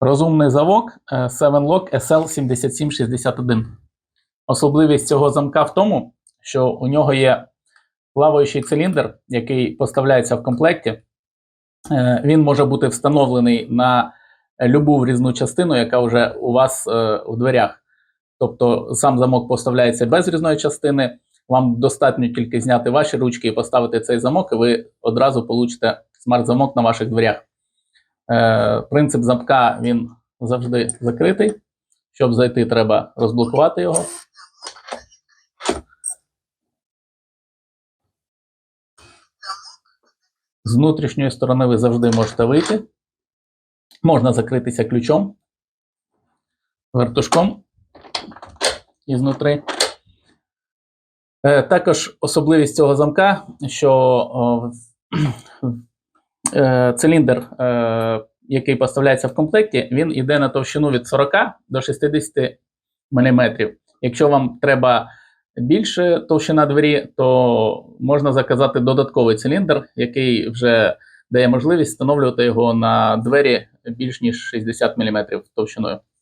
Розумний замок 7Lock SL7761. Особливість цього замка в тому, що у нього є плаваючий циліндр, який поставляється в комплекті. Е, Він може бути встановлений на любу врізну частину, яка вже у вас е, у дверях. Тобто сам замок поставляється без різної частини. Вам достатньо тільки зняти ваші ручки і поставити цей замок, і ви одразу получите смарт-замок на ваших дверях. Е, принцип замка він завжди закритий. Щоб зайти, треба розблокувати його. З внутрішньої сторони ви завжди можете вийти. Можна закритися ключом, вертушком ізнутри. Е, також особливість цього замка, що е, циліндр, е, який поставляється в комплекті, він йде на товщину від 40 до 60 мм. Якщо вам треба більше товщина двері, то можна заказати додатковий циліндр, який вже дає можливість встановлювати його на двері більш ніж 60 мм товщиною.